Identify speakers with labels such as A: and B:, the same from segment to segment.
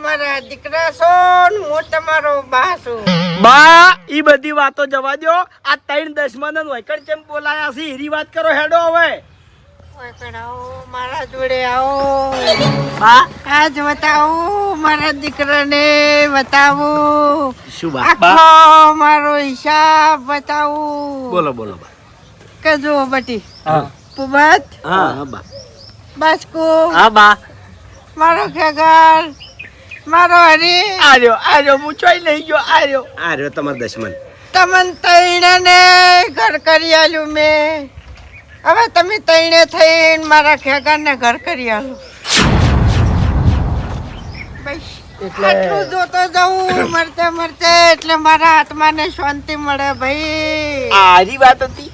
A: તમારા દીકરા છો ને હું તમારો બા છું.
B: બા ઈ બધી વાતો જવા દ્યો. આ ત્રણ દસમાન વૈકડ કેમ બોલાયા છે એરી વાત કરો હેડો હવે.
A: મારા જોડે આવો.
B: બા.
A: આજ બતાવો મારા દીકરાને બતાવો.
B: શું
A: આખો મારો હિસાબ બતાવું.
B: બોલો બોલો બા.
A: કે જો બટી.
B: હા.
A: પુબત?
B: હા બા.
A: બાસ્કુ?
B: હા બા.
A: મારો ખેગર મારો હરી.
B: આર્યો આર્યો હું ચોઈ નહીં ગયો આર્યો.
C: આર્યો તમાર તમારો દશમન.
A: તમન ને ઘર કરી આલ્યું મેં. હવે તમે તૈણે થઈને મારા ખેગાને ઘર કરી આલો. બસ
B: એટલે-
A: આટલું જોતો જવું મરતે મરતે એટલે મારા આત્માને શાંતિ મળે ભાઈ.
B: આરી વાત હતી?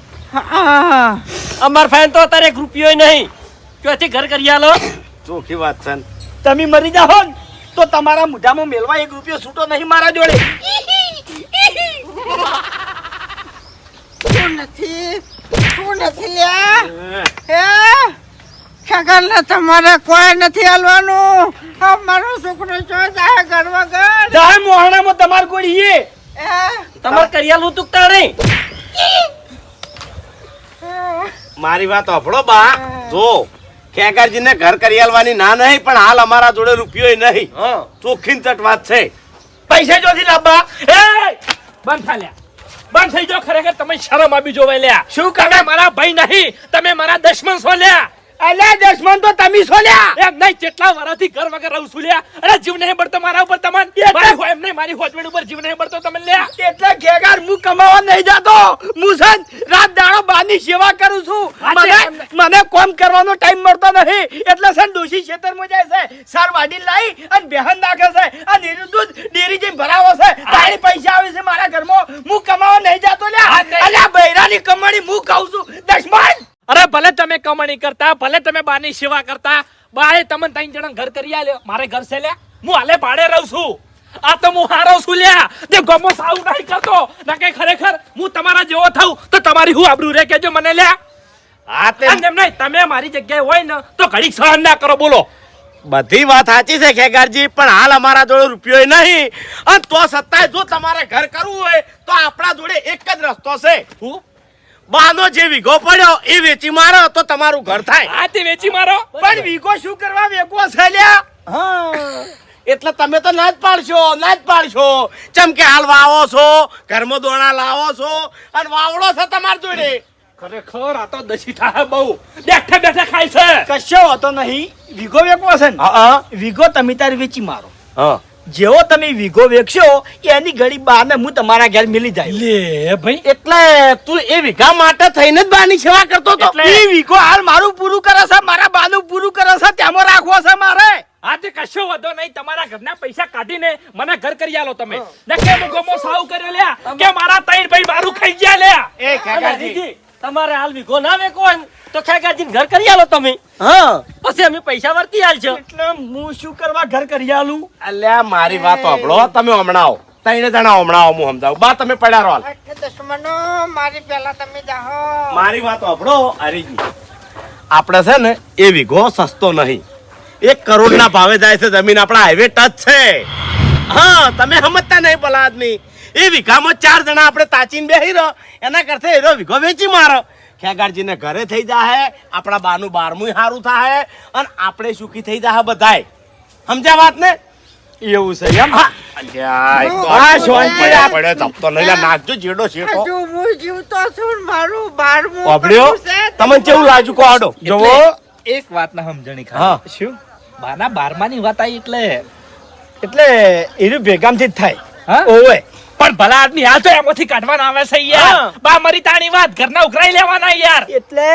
D: અમાર ફાઈન તો અત્યારે એક રૂપિયો નહીં. ક્યાંથી ઘર કરી આલો?
C: ચોખી વાત છે ને.
B: તમે મરી જાઓ ને તો તમારા મોઢામાં મેલવા એક રૂપિયો છૂટો નહીં મારા જોડે.
A: શું નથી શું નથી લ્યા હે? ખેગારને તમારે કોઈ નથી હાલવાનું. મારો છોકરો છો જાય ઘર વગર?
B: જાય મોહણામાં તમાર કોઈ
A: હે?
D: તમારે તું તાણે
C: મારી વાત સાંભળો બા. જો ખેગારજીને ઘર કરી આલવાની ના નહીં પણ હાલ અમારા જોડે રૂપિયો નહીં.
D: હા.
C: ચોખ્ખી ને ચટ વાત છે.
B: પૈસા જોથી લાવવા
D: એ! બંધ થા લ્યા. બંધ થઈ જાઓ ખરેખર. તમે શરમ આપી જોવે લ્યા.
B: શું
D: કરે મારા ભાઈ નહીં. તમે મારા દશમન છો લ્યા.
B: અલ્યા દસમન તો તમે સોલ્યા
D: એક નહીં કેટલા વર્ષથી ઘર વગર રહું છું લ્યા. અરે જીવ નહીં બળતો મારા ઉપર તમને. મારી હોય એમ નહીં મારી હોજવેડ ઉપર જીવ નહીં બળતો તમે લ્યા.
B: એટલે ઘેગાર હું કમાવા નહીં જાતો. હું છે રાત દાડો બાની સેવા કરું છું. મને મને કોમ કરવાનો ટાઈમ મળતો નથી. એટલે સન દોષી ડોશી ખેતરમાં જાય છે સાર વાડી લાવી અને બેહન નાખે છે. અને એનું દૂધ ડેરી જઈને ભરાવો છે. તારી પૈસા આવે છે મારા ઘરમાં. હું કમાવા નહીં જાતો લ્યા. અલ્યા બૈરાની કમાણી હું ખાઉં છું દસમન
D: અરે ભલે તમે કમાણી કરતા ભલે તમે બાની સેવા કરતા બાએ તમને ત્રણ જણા ઘર કરી આલ્યો. મારે ઘર છે લ્યા. હું હાલે ભાડે રહું છું. આ તો હું હારો છું લ્યા. જે ગમો સાવ નહીં કરતો. ના કે ખરેખર હું તમારા જેવો થાઉં તો તમારી હું આબરૂ રે કેજો મને લ્યા.
C: હા તે
D: એમ નહીં તમે મારી જગ્યાએ હોય ને તો ઘડીક સહન ના કરો બોલો.
C: બધી વાત સાચી છે ખેગારજી પણ હાલ અમારા જોડે રૂપિયો નહીં. અને તો સત્તાય જો તમારે ઘર કરવું હોય તો આપણા જોડે એક જ રસ્તો છે.
D: હું?
C: બાનો જે વીઘો પડ્યો એ વેચી મારો તો તમારું ઘર થાય.
D: હા તે વેચી મારો?
B: પણ વીઘો શું કરવા વેકો છે લ્યા?
C: હા. એટલે તમે તો ના જ પાડશો ના જ પાડશો. ચમ કે હાલ વાવો છો ઘરમાં દોણા લાવો છો અને વાવડો છે તમારી જોડે.
D: ખરેખર આ તો દસી થાય બહુ. બેઠા બેઠા ખાય છે.
B: કશો હતો નહીં. વીઘો વેકવો છે ને?
C: હા.
B: વીઘો તમે તાર વેચી મારો.
C: હા.
B: જેવો તમે વીઘો વેચશો એની ઘડી બાને હું તમારા ઘેર મિલી જાય.
D: લે ભાઈ.
C: એટલે તું એ વીઘા માટે થઈને જ બાની સેવા કરતો તો
B: એ વીઘો હાલ મારું પૂરું કરે છે મારા બાનું પૂરું કરે છે તેમાં રાખવો છે મારે.
D: આ તે કશો વધો નહીં તમારા ઘરના પૈસા કાઢીને મને ઘર કરી આલો તમે. ને કે ગમો સાવ કર્યો લ્યા? કે મારા ત્રણ ભાઈ મારું ખાઈ ગયા લ્યા?
C: એ ખેગારજી
E: તમારે હાલ વીઘો ના વેકો તો ખેગાજીને ઘર કરી આલો તમે.
C: હા.
E: પછી અમે પૈસા વર્તી આલશો
B: એટલે હું શું કરવા ઘર કરી આલું?
C: અલ્યા મારી વાત સાંભળો તમે હમણાં આવો. ત્રણે જણા હમણાં આવો હું સમજાવું. બા તમે પડ્યા રહો હાલ.
A: અઠ મારી પહેલા તમે જાહો
C: મારી વાત સાંભળો હરીજી. આપણે છે ને એ વીઘો સસ્તો નહીં. એક કરોડ ના ભાવે જાય છે જમીન આપણા હાઈવે ટચ છે. હા તમે સમજતા નહીં ભલા આદમી એ વીઘામાં ચાર જણા આપણે તાચીને બેહી રહો. એના કરતા એનો વીઘો વેચી મારો. ખેગારજીને ઘરે થઈ જાહે આપણા બાનું બારમું સારું થાય અને આપણે સુખી થઈ જાહે બધાય. સમજ્યા વાત ને?
B: એવું છે એમ?
C: હા.
A: બારમું.
C: તમને કેવું આડો?
B: જોવો
F: એક વાત ના સમજણી. શું? બાના બારમાની વાત આવી એટલે?
B: એટલે એનું ભેગામથી જ થાય.
F: હા?
B: ઓવે.
D: પણ ભલા આદમી આ તો એમાંથી કાઢવાના આવે છે યાર. બા મારી તાણી વાત ઘરના ઉઘરાઈ લેવાના યાર.
B: એટલે?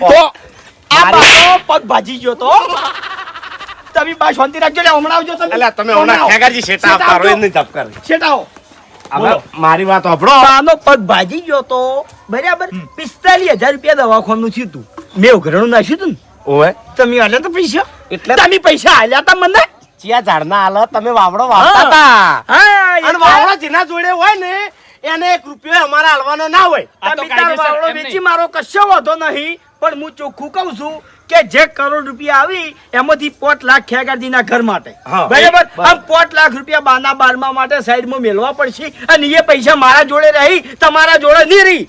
B: તો આ બાપો પગ ભાજી ગયો તો. તમે બા શાંતિ રાખજો એટલે હમણાં આવજો તમે.
C: અલ્યા તમે હમણાં ખેગારજી શેટા આપતા રહો, એની ધપ કર શેટાઓ મારી વાત સાંભળો.
B: બાનો પગ ભાજી ગયો તો. બરાબર? પિસ્તાલીસ હજાર રૂપિયા દવાખાનું થયું તું. મેં ઉઘરાણું નાખ્યું તું ને.
C: ઓવે.
B: તમે આલ્યા તો પૈસા?
C: એટલે
B: તમે પૈસા આલ્યા તા મને?
C: ચિયા ઝાડના હાલ તમે વાવડો વાવતા હતા અને વાવડો જેના જોડે હોય ને એને એક રૂપિયો અમારા હાલવાનો ના હોય.
B: તમે તાર વાવડો વેચી મારો કશો વાંધો નહીં પણ હું ચોખ્ખું કહું છું કે જે કરોડ રૂપિયા આવી એમાંથી પોટ લાખ ખેગારજીના ઘર માટે. બરાબર? આમ પોટ લાખ રૂપિયા બાના બારમા માટે સાઈડમાં મેળવા પડશે અને એ પૈસા મારા જોડે રહી તમારા જોડે નહીં રહી.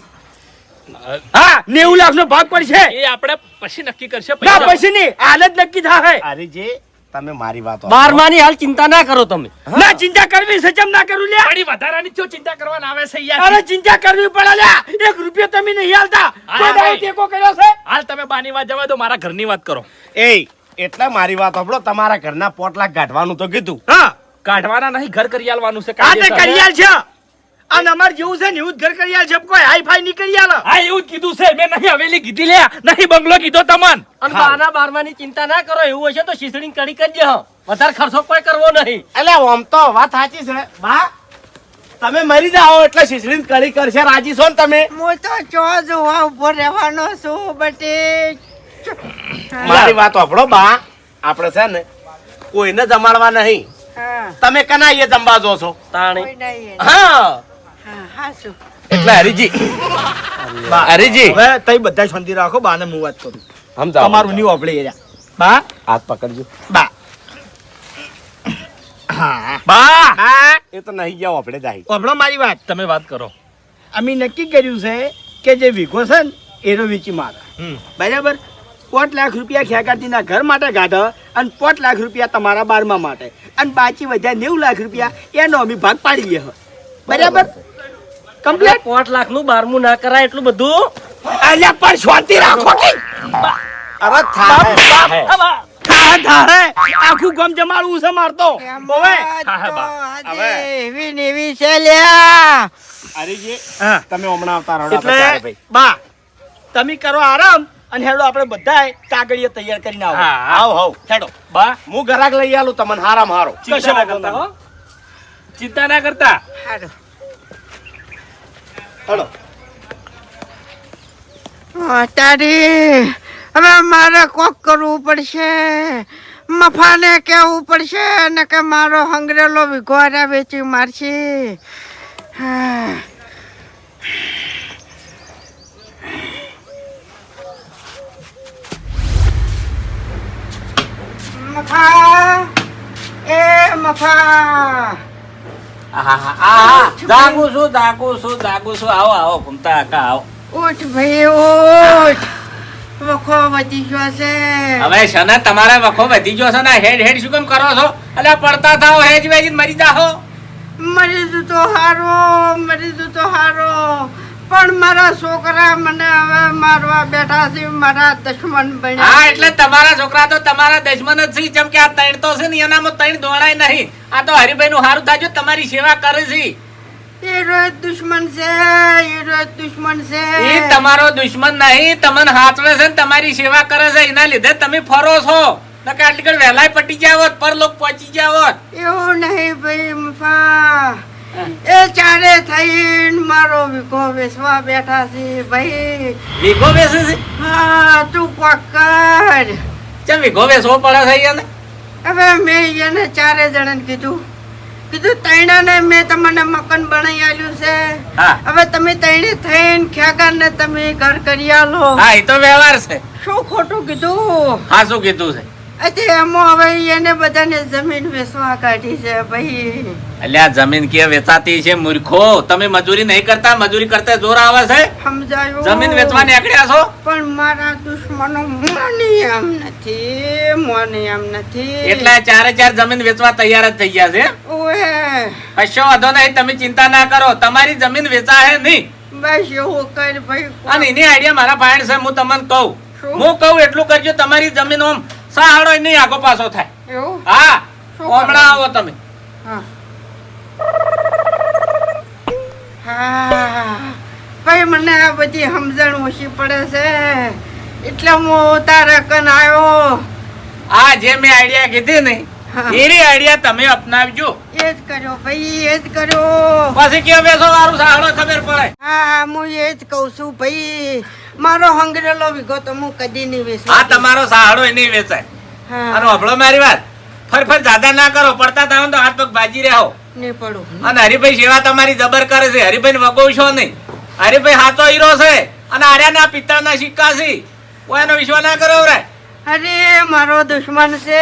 B: હા નેવું લાખ નો ભાગ પડશે.
D: એ આપણે પછી નક્કી કરશે
B: પછી નહીં હાલ જ નક્કી થાય
C: હરીજી તમે મારી વાત.
E: બારમાની હાલ ચિંતા ના કરો તમે.
B: ના ચિંતા કરવી છે ના કરું લે
D: વળી વધારાની ચો ચિંતા કરવાના આવે છે યાર.
B: અરે ચિંતા કરવી પડે લ્યા. એક રૂપિયો તમે નહીં હાલતા કોઈ ટેકો કર્યો છે?
D: હાલ તમે બાની વાત જવા દો મારા ઘરની વાત કરો.
C: એ એટલે મારી વાત આપણો તમારા ઘરના પોટલા કાઢવાનું તો કીધું.
B: હા.
D: કાઢવાના નહીં ઘર કરી આલવાનું છે
B: કાઢે
D: કરી
B: આલ છે. અને અમાર જેવું છે ને એવું જ ઘર કરિયાલ છે. કોઈ હાઈ ફાઈ નહીં કરિયાલ
D: હા એવું જ કીધું છે. મેં નહીં હવેલી કીધી લે નહીં બંગલો કીધો તમન.
E: અને બાના બારમાની ચિંતા ના કરો. એવું હશે તો શીસડી કડી કરી દે વધારે ખર્ચો કોઈ કરવો નહીં.
C: એટલે આમ તો વાત સાચી છે. બા તમે મરી જાઓ એટલે શીસડી કડી કરશે. રાજી છો ને તમે?
A: હું તો ચો જોવા ઊભો રહેવાનો છું બટે.
C: મારી વાત સાંભળો બા. આપણે છે ને કોઈને જમાડવા નહીં. તમે કનાઈએ જમવા જો છો?
E: તાણી.
C: હા
A: હા હા. શું
C: એટલે હરીજી. હરીજી.
B: હવે તઈ બધા શાંતિ રાખો બાને હું વાત કરું.
C: સમજાવો
B: તમારું નહીં ઓપડે એર્યા બા.
C: હાથ પકડજો.
B: બા.
D: બા!
C: એ તો નહીં જાઓ આપણે જાય.
B: ઓપડો મારી વાત.
D: તમે વાત કરો.
B: અમે નક્કી કર્યું છે કે જે વીઘો છે ને એનો વેચી મારે. બરાબર? પોત લાખ રૂપિયા ખેગાતીના ઘર માટે કાઢો અને પોત લાખ રૂપિયા તમારા બારમા માટે. અને બાકી વધ્યા નેવું લાખ રૂપિયા એનો અમે ભાગ પાડી લે બરાબર? કમ્પ્લીટ
E: પાંચ લાખનું બારમું ના કરાય એટલું બધું?
B: અલ્યા પણ શાંતિ રાખો કે
C: અરે થાય
B: થા આખું ગામ જમાડવું છે મારતો હવે.
A: એવી લ્યા.
C: તમે હમણાં આવતા રહો
B: એટલે બા તમે કરો આરામ અને હેડો આપણે બધાય કાગળિયા તૈયાર કરીને આવો.
C: આવ હાવ
B: હેડો.
D: બા.
C: હું ગરાક લઈ આલું તમને હારામ હારો.
D: ચિંતા ના કરતા હો. ચિંતા ના કરતા?
C: હેડો
A: હા, તારી હવે મારે કોક કરવું પડશે. મફાને કહેવું પડશે ને કે મારો હંગરેલો વિઘોરા વેચી મારશે. મફા એ મફા.
F: જાગું છું જાગું છું જાગું છું. આવો આવો ઘૂમતા કાકા આવો.
A: ઉઠ ભાઈ ઉઠ. વખો વધી ગયો છે.
F: હવે શને તમારે વખો વધી ગયો છે ને હેડ હેડ શું કેમ કરો છો? એટલે પડતા થાઓ હેજ વેજી મરી જાઓ.
A: મરી તો હારો મરી તો હારો. પણ મારા છોકરા મને હવે મારવા બેઠા છે મારા દુશ્મન
F: હા એટલે તમારા છોકરા તો તમારા દુશ્મન જ છે જેમ કે આ ત્રણ તો છે ને એનામાં ત્રણ દોડાય નહીં. આ તો હરિભાઈ નું હારું થાય તમારી સેવા કરે છે.
A: એ રોજ દુશ્મન છે એ રોજ દુશ્મન છે.
F: એ તમારો દુશ્મન નહીં તમને હાચવે છે ને તમારી સેવા કરે છે એના લીધે તમે ફરો છો. નકે આટલી વહેલાય પટી હોત પર લોક પહોંચી હોત
A: એવું નહીં ભાઈ મફા. એ ચારે થઈને મારો વિકો બેસવા બેઠા છે ભાઈ.
F: વિકો બેસે છે?
A: હા તું કોક કર.
F: ચમ વીઘો બેસવો પડે છે એને
A: હવે મેં એને ચારે જણાને કીધું. કીધું તૈણાને મેં તમને મકાન બનાવી આલ્યું છે.
F: હા.
A: હવે તમે તૈણે થઈને ખેગારને તમે ઘર કરી આલો.
F: હા એ તો વ્યવહાર છે.
A: શું ખોટું કીધું?
F: હા શું કીધું છે?
A: એમાં હવે એને બધાને જમીન વેચવા કાઢી છે ભાઈ.
F: આ જમીન કે વેચાતી છે મૂર્ખો. તમે મજૂરી નહીં કરતા મજૂરી કરતા જોર આવે છે?
A: સમજાયું.
F: જમીન વેચવા નીકળ્યા છો?
A: પણ મારા દુશ્મનો માની એમ નથી માની એમ નથી.
F: એટલે ચારે ચાર જમીન વેચવા તૈયાર જ થઈ ગયા છે? કશો વાંધો નહીં તમે ચિંતા ના કરો. તમારી જમીન વેચાશે નહીં.
A: બસ એવું કર ભાઈ
F: અને એની આઈડિયા મારા ભાઈ છે હું તમને કહું. હું કહું એટલું કરજો તમારી જમીન ઓમ સહાડો નહીં આગો પાછો થાય.
A: એવું?
F: હા હમણાં આવો તમે.
A: હા. ભાઈ મને આ બધી સમજણ ઓછી પડે છે. એટલે હું તારા કન આવ્યો?
F: આ જે મેં આઈડિયા કીધી ને એરી આઈડિયા તમે અપનાવજો.
A: એ જ કર્યો ભાઈ એ જ કર્યો.
F: પછી કે બેસો વારું સહાડો ખબર પડે.
A: હા હું એ જ કહું છું ભાઈ. મારો હંગરેલો વિગો તો હું કદી નહીં વેચું.
F: આ તમારો સાહડો નહીં વેચાય. અને
A: હા
F: હભળો મારી વાત. ફર ફર જાદા ના કરો પડતા થાવ તો હાથ પગ ભાજી રહ્યો
A: નહીં પડું.
F: અને હરિભાઈ સેવા તમારી જબર કરે છે. હરિભાઈ વગોવશો નહીં. હરિભાઈ હાથો હીરો છે અને આર્યાના પિત્તળના સિક્કા છે. કોઈ એનો વિશ્વાસ ના કરો રે
A: અરે મારો દુશ્મન છે.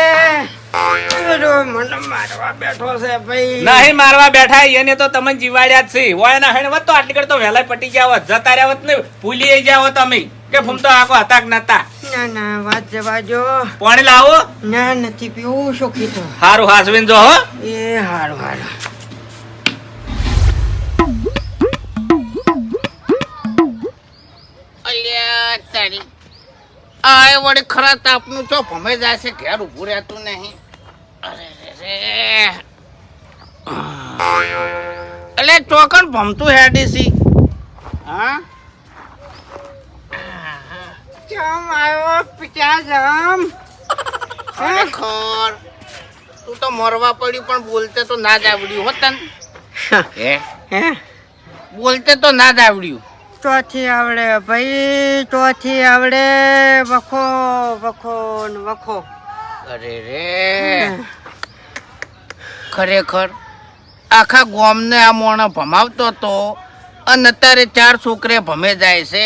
A: અરે, મારવા બેઠો છે ભાઈ.
F: નહીં મારવા બેઠા એને તો તમે જીવાડ્યા જ છે. હોય ના હેણ વત તો આટલી ઘડી તો વહેલા પટી ગયા હોત. જતા રહ્યા હોત ને ભૂલી જાવ તમે કે ફૂમ તો આખો હતા કે નતા.
A: ના ના વાત જવા જો
F: પાણી લાવો.
A: ના નથી પીવું શું કીધું?
F: હારું હાસવીન જો હો.
A: એ હારું હારું.
G: અલ્યા તારી. આ વળી ખરા તાપનું ચો ભમે જાય છે ઘેર ઉભું રહેતું નહીં. એટલે ચોકન ભમતું હેડી સી. હા?
A: કેમ આવ્યો પિતા જમ.
G: ખરેખર તું તો મરવા પડ્યું પણ બોલતે તો ના જ આવડ્યું હો તન. હે?
A: હે?
G: બોલતે તો ના જ આવડ્યું.
A: ચોથી આવડે ભાઈ ચોથી આવડે વખો વખો ને વખો.
G: અરે રે. ખરેખર આખા ગોમને આ મોણા ભમાવતો તો અને અત્યારે ચાર છોકરે ભમે જાય છે.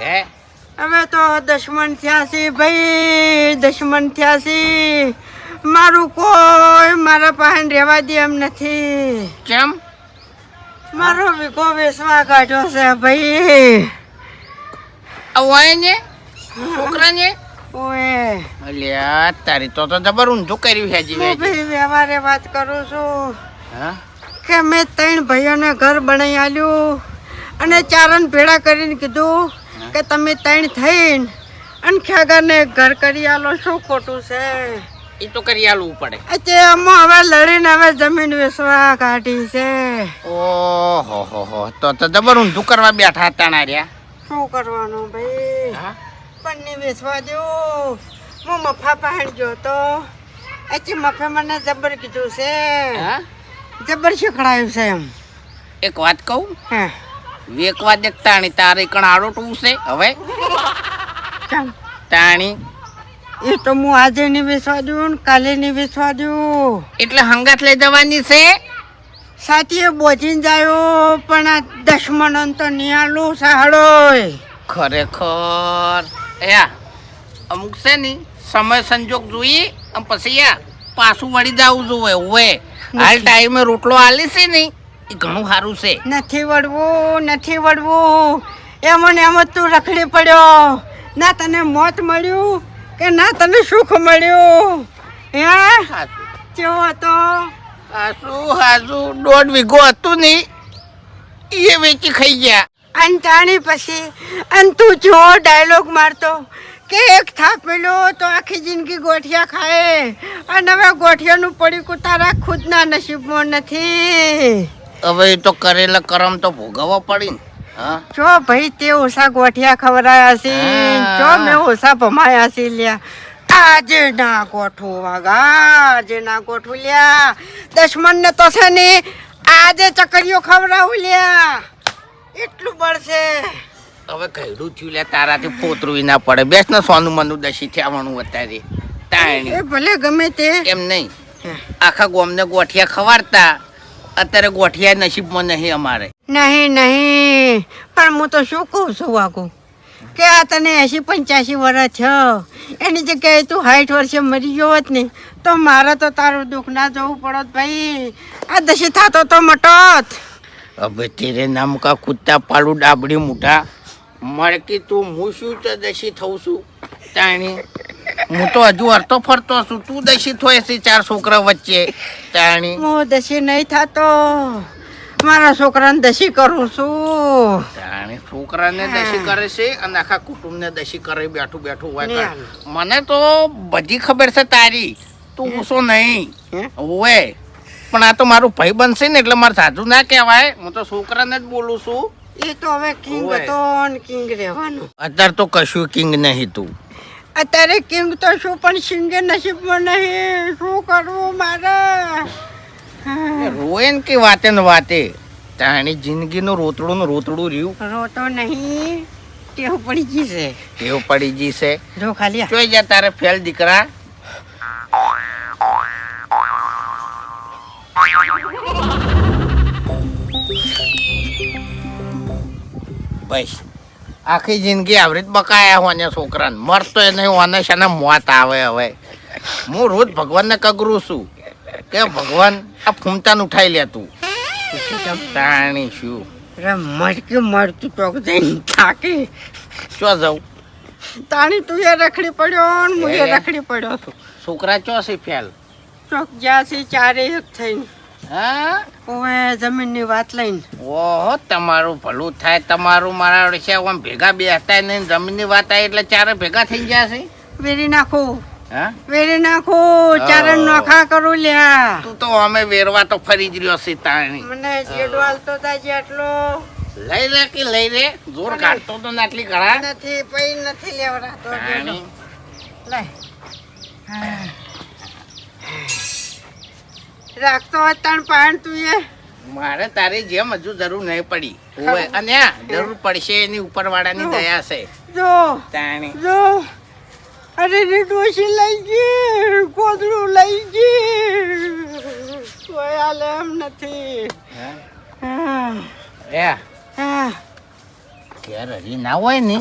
G: હે?
A: હવે તો દશમન થયા છે ભાઈ દશમન થયા છે મારું કોઈ મારા પાસે રહેવા દે એમ નથી.
G: કેમ?
A: મારો વિકો વેસવા કાઢ્યો છે ભાઈ.
G: અવાય ને છોકરા ને
A: ઓએ.
G: અલ્યા તારી તો તો જબર ઊંધું કર્યું છે
A: ભાઈ વ્યવહારે વાત કરું છું.
G: હા?
A: કે મેં ત્રણ ભાઈઓને ઘર બનાવી આલ્યું અને ચારણ ભેળા કરીને કીધું કે તમે ત્રણ થઈને અને ખેગાને ઘર કરી આલો શું ખોટું છે?
G: એ તો કરી આલવું પડે.
A: તે અમ્મા હવે લડીને હવે જમીન વેચવા કાઢી છે.
G: ઓહો હો હો. તો તો જબર ઊંધું કરવા બેઠા ના રહ્યા.
A: શું કરવાનું ભાઈ?
G: હા?
A: પન્ની વેચવા દઉં. હું મફા પહેણ ગયો તો અચી મફે મને જબર કીધું છે.
G: હા?
A: જબર શીખડાયું છે એમ.
G: એક વાત કહું?
A: હે.
G: વેકવા એક તાણી? તારે કણ આડોટવું છે હવે? તાણી?
A: એ તો હું આજે નહીં વેચવા દઉં ને કાલે નહીં વેચવા દઉં.
G: એટલે હંગાત લઈ જવાની છે?
A: સાચી બોજીને જાયો પણ આ દશમન તો નિયાલું સાહડો
G: ખરેખર. યા અમુક છે ને સમય સંજોગ જોઈએ અને પછી યા પાછું વળી જવું જોવે હોય હાલ ટાઈમે રોટલો આલી છે ને એ ઘણું સારું છે.
A: નથી વળવું નથી વળવું. એમ ને એમ જ તું રખડી પડ્યો. ના તને મોત મળ્યું કે ના તને સુખ મળ્યું? હે. કેવો હતો?
G: હાચું હાચું. દોઢ વીઘો હતું નહીં એ વેચી ખાઈ ગયા.
A: અને તાણી પછી અને તું જો ડાયલોગ મારતો કે એક થાપેલો તો આખી જિંદગી ગોઠિયા ખાય અને હવે ગોઠિયાનું પડીકું તારા ખુદના નસીબમાં નથી.
G: હવે એ તો કરેલા કરમ તો ભોગવવા પડી
A: જો ભાઈ તે ઓછા ગોઠિયા ખવડાયા છે જો મેં ઓછા ભમાયા છે લ્યા. આજે ના ગોઠું વાગા આજે ના ગોઠું લ્યા. દશમન ને તો છે ને આજે ચકરીઓ ખવડાવું લ્યા. એટલું બળશે.
G: હવે કહેલું થયું લે તારાથી પોતરું ના પડે. બેસ ને સોનું મનું દશી થયાવાનું અત્યારે. તાણી.
A: એ ભલે ગમે તે.
G: એમ નહીં. આખા ગોમને ગોઠિયા ખવાડતા. અત્યારે ગોઠિયા નસીબમાં નહીં અમારે.
A: નહીં નહીં. પણ હું તો શું કહું છું વાગું કે આ તને એસી પંચ્યાસી વર્ષ થયો એની જગ્યાએ તું સાઠ વર્ષે મરી ગયો હોત ને તો મારે તો તારું દુઃખ ના જવું પડત ભાઈ. આ દશી થતો તો મટોત.
G: હવે તેરે નામ કા કુત્તા પાડું ડાબડી મુઠા. કે તું હું શું તો દશી થઉં છું? તાણી. હું તો હજુ અરતો ફરતો છું. તું દશી થો એસી ચાર છોકરા વચ્ચે. તાણી.
A: હું દશી નહીં થતો. મારા છોકરાને દશી કરું છું.
G: તાણી છોકરાને દશી કરે છે અને આખા કુટુંબને દશી કરે બેઠું બેઠું હોય મને તો બધી ખબર છે તારી. તું ઓછો નહીં? હોય પણ આ તો મારું ભાઈ બનશે ને એટલે મારે સાધુ ના કહેવાય. હું તો છોકરાને જ બોલું છું.
A: એ તો હવે કિંગ. હતો ને કિંગ રહેવાનો.
G: અત્યારે તો કશું કિંગ નહીં તું.
A: અત્યારે કિંગ તો શું પણ સિંગે નસીબમાં નહીં. શું કરવું મારે?
G: રોય ને કે વાતે ને વાતે. તાણી જિંદગીનું રોતડું ને રોતડું રહ્યું.
A: રોતો નહીં. ટેવ પડી ગઈ છે.
G: ટેવ પડી જી છે.
A: જો ખાલી.
G: જોઈ જા તારે ફેલ દીકરા. બસ આખી જિંદગી આવી રીત બકાયા હોને છોકરાને. મરતો એ નહીં હોને શાને મોત આવે હવે? હું રોજ ભગવાનને કગરું છું કે ભગવાન આ ફૂમતાને ઉઠાઈ લે તું. તાણી શું
A: મટકી મળતું ચોક જઈને થાકી.
G: ચો જાઉં?
A: તાણી તું એ રખડી પડ્યો ને હું એ રખડી પડ્યો છું.
G: છોકરા ચો છે ફેલ?
A: ચોક જ્યાં છે ચારે એક થઈને.
G: હા?
A: ઓએ જમીનની વાત લઈને.
G: ઓહો તમારું ભલું થાય તમારું મારા વડે આમ ભેગા બેસતા નહીં જમીનની વાત આવી એટલે ચારે ભેગા થઈ ગયા છે?
A: વેરી નાખો.
G: હા?
A: વેરી નાખો ચારે. નોખા કરું લ્યા.
G: તું તો અમે વેરવા તો ફરી જ રહ્યો છે તાણી.
A: મને જેડો હાલતો થાય
G: લઈ લે કે લઈ લે? જોર કાઢતો તો ના આટલી ઘણા.
A: નથી પૈ નથી લેવડાતો. જેડો. હા. રાખતો હોય ત્રણ પાણ તું એ?
G: મારે તારી જેમ હજુ જરૂર નહીં પડી. ઓવે અને જરૂર પડશે એની ઉપરવાળાની દયા છે.
A: જો
G: તાણે.
A: જો. અરે ને ડોશી લઈ ગઈ કોદડું લઈ ગઈ. કોઈ હાલે એમ નથી.
G: હે?
A: હા,
G: ઘેર હરી ના હોય ને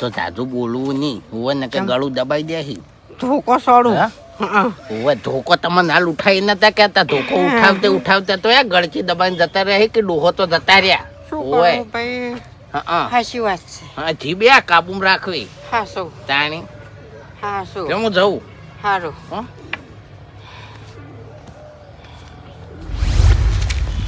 G: તો જાજુ બોલવું નહીં. હોય ને કે ગળું દબાઈ દે
A: ધોકો સોડું
G: હા?
A: હા.
G: ઓવે ધોકો તમને હાલ ઉઠાઈ નતા કહેતા. ધોકો ઉઠાવતે ઉઠાવતે તો એ ગળચી દબાઈને જતા રહ્યા કે ડોહો તો જતા રહ્યા? ઓવે.
A: કરું ભાઈ?
G: હા
A: હાચી વાત છે.
G: હા જીભે આ કાબુમાં રાખવી.
A: હા શું?
G: તાણી.
A: હા શું?
G: કે હું જઉં.
A: હારો.
G: હો?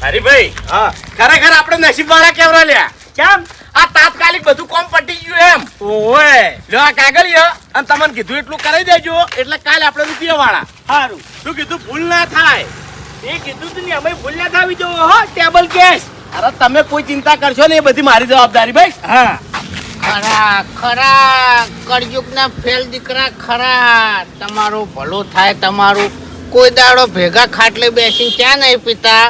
C: હરીભાઈ હા. ખરેખર આપણે નસીબ વાળા કેવરા લ્યા?
B: કેમ?
C: આ તાત્કાલિક બધું કોમ પટી ગયું એમ.
B: ઓય
C: લ્યો આ કાગળિયો. અને તમને કીધું એટલું કરી દેજો એટલે કાલે આપણે રૂપિયા વાળા
B: સારું
C: શું કીધું? ભૂલ ના થાય.
B: એ કીધું તું ને અમે ના થાવી જો હો ટેબલ કેસ
C: અરે તમે કોઈ ચિંતા કરશો ને એ બધી મારી જવાબદારી ભાઈ.
B: હા.
G: ખરા ખરા કળયુગના ફેલ દીકરા ખરા. તમારું ભલું થાય તમારું કોઈ દાડો ભેગા ખાટલે બેસીને ચા નહીં પીતા.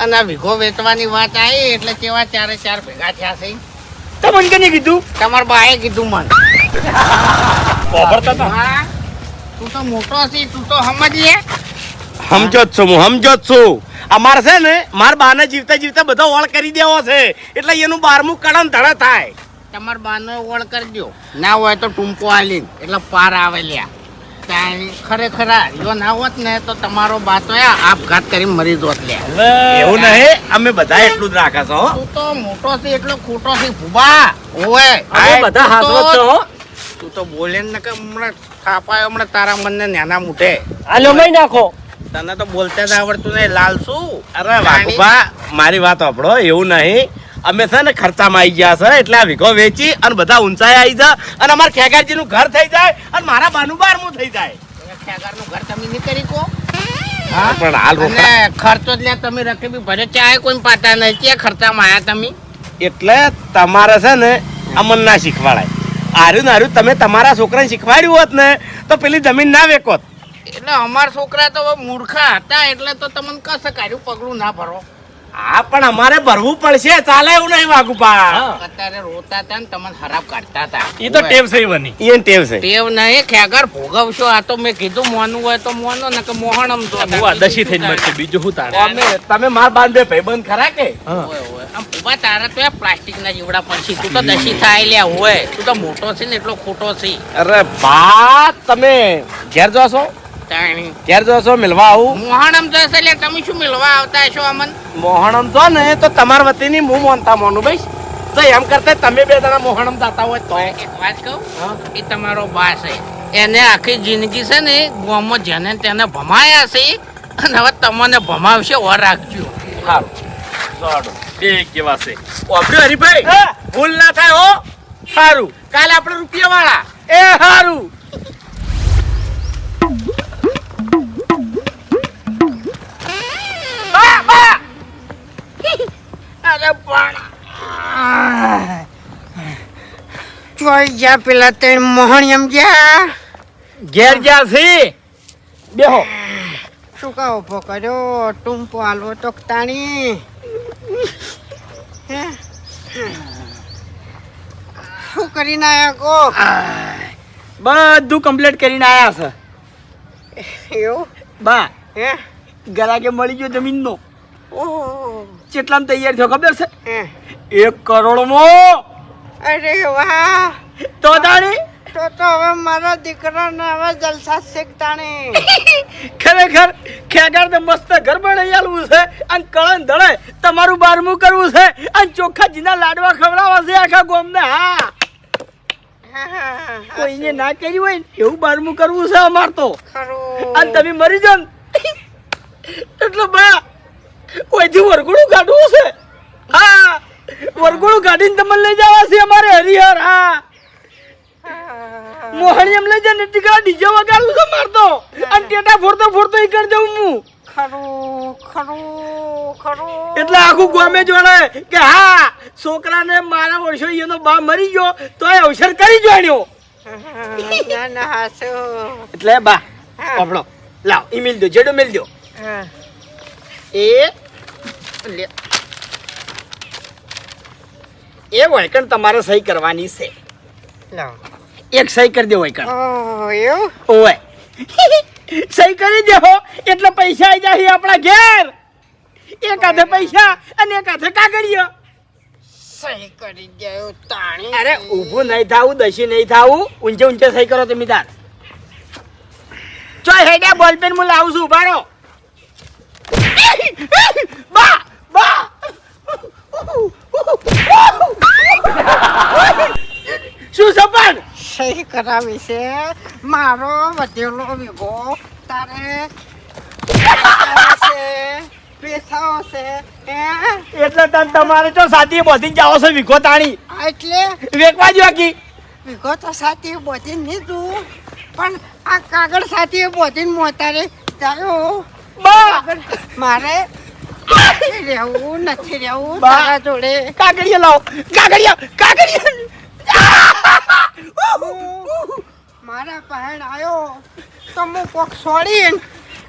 G: અને આ ભીગો વેચવાની વાત આવી એટલે કેવા ચારે ચાર ભેગા થયા છે?
B: તમને કેને કીધું?
G: તમારા બાએ કીધું મને.
D: વાપરતા હતા?
G: તું તો મોટો છે તું તો સમજીએ.
C: સમજો જ છું હું સમજો જ છું અમારે છે ને માર બાને જીવતા જીવતા બધો ઓળ કરી દેવો છે. એટલે એનું બારમું કડન ધડ થાય.
G: તમારા બાનો ઓળ કરજો ના હોય તો ટૂંકો આલી એટલે પાર આવે લ્યા ખરેખર આ જો ના હોત ને તો તમારો બા તો આપઘાત કરી મરી જોત લ્યા.
C: એવું નહીં અમે બધા એટલું જ રાખે છો હો.
G: તું તો મોટો છે એટલો ખોટો છે ભૂબા ઓય
B: બધા
G: હાથો
B: છો હો.
G: તું તો બોલે ને કે હમણાં થાપાયો હમણાં તારા મનને નાના મૂઠે
B: હાલો મય નાખો.
G: તને તો બોલતા જ આવડતું નહીં લાલ શું?
C: અરે વાઘુબા મારી વાત આપણો એવું નહીં. અમે છે ને ખર્ચામાં આવી ગયા છે એટલે આ વીઘો વેચી અને બધા ઊંચાઈ આવી જાય અને અમારા ખેગારજી નું ઘર થઈ જાય અને મારા બાનું બારમું થઈ જાય.
G: ખેગારનું ઘર તમે નહીં કરી કો.
C: હા પણ હાલ રોકડા
G: ખર્ચો જ લે તમે બી ભરે ચાય કોઈ પાતા નહીં કે ખર્ચામાં આયા તમે?
C: એટલે તમારે છે ને અમન ના શીખવાડાય. આર્યું ને આર્યું, તમે તમારા છોકરાને શીખવાડ્યું હોત ને, તો પેલી જમીન ના વેકોત.
G: એટલે અમાર છોકરા તો મૂર્ખા હતા, એટલે તો તમને કશે કાઢ્યું? પગલું ના ભરો.
C: હા પણ અમારે ભરવું પડશે. ચાલે એવું નહીં વાઘુબા
G: અત્યારે રોતા હતા ને તમને ખરાબ કાઢતા હતા.
D: એ તો ટેવ છે બની
C: એ ટેવ છે.
G: ટેવ નહીં ખેગર ભોગવશો. આ તો મેં કીધું મોનું હોય તો મોનો ને કે આમ તો
D: હું આદશી થઈને મળશે બીજું શું તારે?
C: અમે તમે માર બાન બે ભાઈબંધ ખરા કે?
G: ઓય, ઓય. આમ ભૂપા તારે તો એ પ્લાસ્ટિકના જીવડા પછી. તું તો દશી થાય લ્યા હોય. તું તો મોટો છે ને એટલો ખોટો છે.
C: અરે બા તમે ઘેર જોશો?
G: તાણી
C: ઘેર જોશો મિલવા આવું?
G: મોહણમ જશે લે તમે શું મિલવા આવતા છો અમન?
C: મોહણમ જો ને તો તમાર વતીની હું મોનતા મોનું ભાઈ તો એમ કરતા તમે બે જણા મોહણમ જાતા હોય તો.
G: એક વાત કહું? એ તમારો બા છે. એને આખી જિંદગી છે ને ગામમાં જેને તેને ભમાયા છે અને હવે તમને ભમાવશે ઓર રાખજો.
C: સારું. દોડો.
D: બે કેવા છે.
C: ઓબડ્યો હરીભાઈ ભૂલ ના થાય હો. સારું. કાલે આપણે રૂપિયા વાળા એ સારું.
G: અરે પણ
A: ચોઈ જા પેલા ત્રણ મોહણિયમ ગયા.
B: ઘેર જ્યાં સી. બેહો.
A: શું કહો ઊભો કર્યો? ટૂંપો હાલવો તો તાણી. હે? શું કરીને આયા કો
B: બધું કમ્પ્લીટ કરીને આવ્યા છે.
A: એવું?
B: બા.
A: હે?
B: ગરાકે મળી ગયો જમીનનો.
A: ઓહો.
B: કેટલામાં તૈયાર થયો ખબર છે?
A: એક
B: એક કરોડમાં.
A: અરે વાહ.
B: તો તાણી?
A: તો તો હવે મારા દીકરાને હવે જલસા શીખતાણી
B: ખરેખર ખેગર તો મસ્ત ઘર બનાવી આલવું છે અને કળન ધડે તમારું બારમું કરવું છે અને ચોખ્ખા જીના લાડવા ખવડાવવા છે આખા ગોમને હા. કોઈને ના કર્યું હોય ને એવું બારમું કરવું છે અમાર તો. અને તમે મરી એટલો એટલે બા ઓયથી વરઘોડું કાઢવું છે? હા. વરઘોડું કાઢીને તમને લઈ જવા છે અમારે હરિહર હા. મોહણી એમ લઈ જાય ને ટીકા ડીજે વગાડું છે મારતો અને ટેટા ફોડતો ફોડતો ઈ કરી દઉં હું.
A: ખરું ખરું ખરું.
B: એટલે આખું ગોમે જોડે કે હા છોકરાને મારા વર્ષો એનો બા મરી ગયો તો એ અવસર કરી
A: હાસો.
B: એટલે બા આપણો લાવ ઈ મિલ દો જેડો મિલ દો
A: હા.
B: એ લે. એ વળકણ તમારે સહી કરવાની છે. એક સહી કરી દે વળકણ. ઓય. સહી કરી દેહો એટલે પૈસા આવી જાય આપણા ઘેર. એક હાથે પૈસા અને એક હાથે કાગળિયો.
A: સહી કરી દેવું તાણી.
B: અરે ઊભું નહીં થાવું દસી નહીં થાવું. ઊંચે ઊંચે સહી કરો તમે તાર. ચો હેડ્યા બોલપેન હું લાવું છું ઊભા રહો બા બા શું સપન
A: સહી કરાવી છે? મારો વધેલો વીઘો તારે પૈસાઓ છે
B: એટલે તન તમારે તો સાથી બધી જાવ છો વિખો તાણી.
A: એટલે?
B: વેકવા જો કી
A: વીઘો તો સાથી બોધી તું પણ આ કાગળ સાથે બોધીને મોતારે જાયો. મારે રહેવું નથી રહેવું. તારા જોડે.
B: કાગળિયા લાવો. કાગળિયા કાગળિયા.
A: મારા પહેણ આવ્યો તો હું કોક છોડીને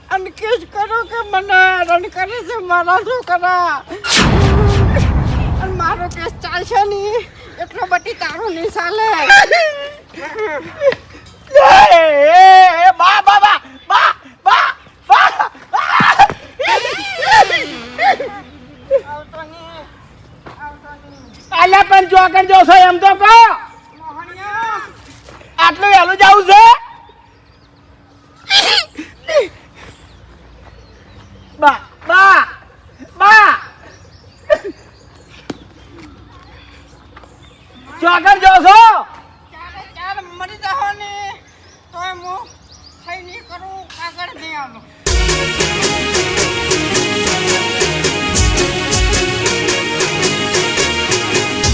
A: અને કેસ કરો કે મને રન કરે છે મારા છોકરા. અને મારો કેસ ચાલશે નહીં. એટલો બધી તારું નહીં ચાલે.
B: બા બા બા બા બા બા.
A: આવતો પણ જો આગળ
B: અલ્યા જોશો એમ તો કહો. આટલું વહેલું જવું છે? બા બા બા. ચોકન જોશો.
A: ચારે ચાર મરી જાવ ને. તોય હું થઈ નહીં કરું, કાગળ નહીં આવું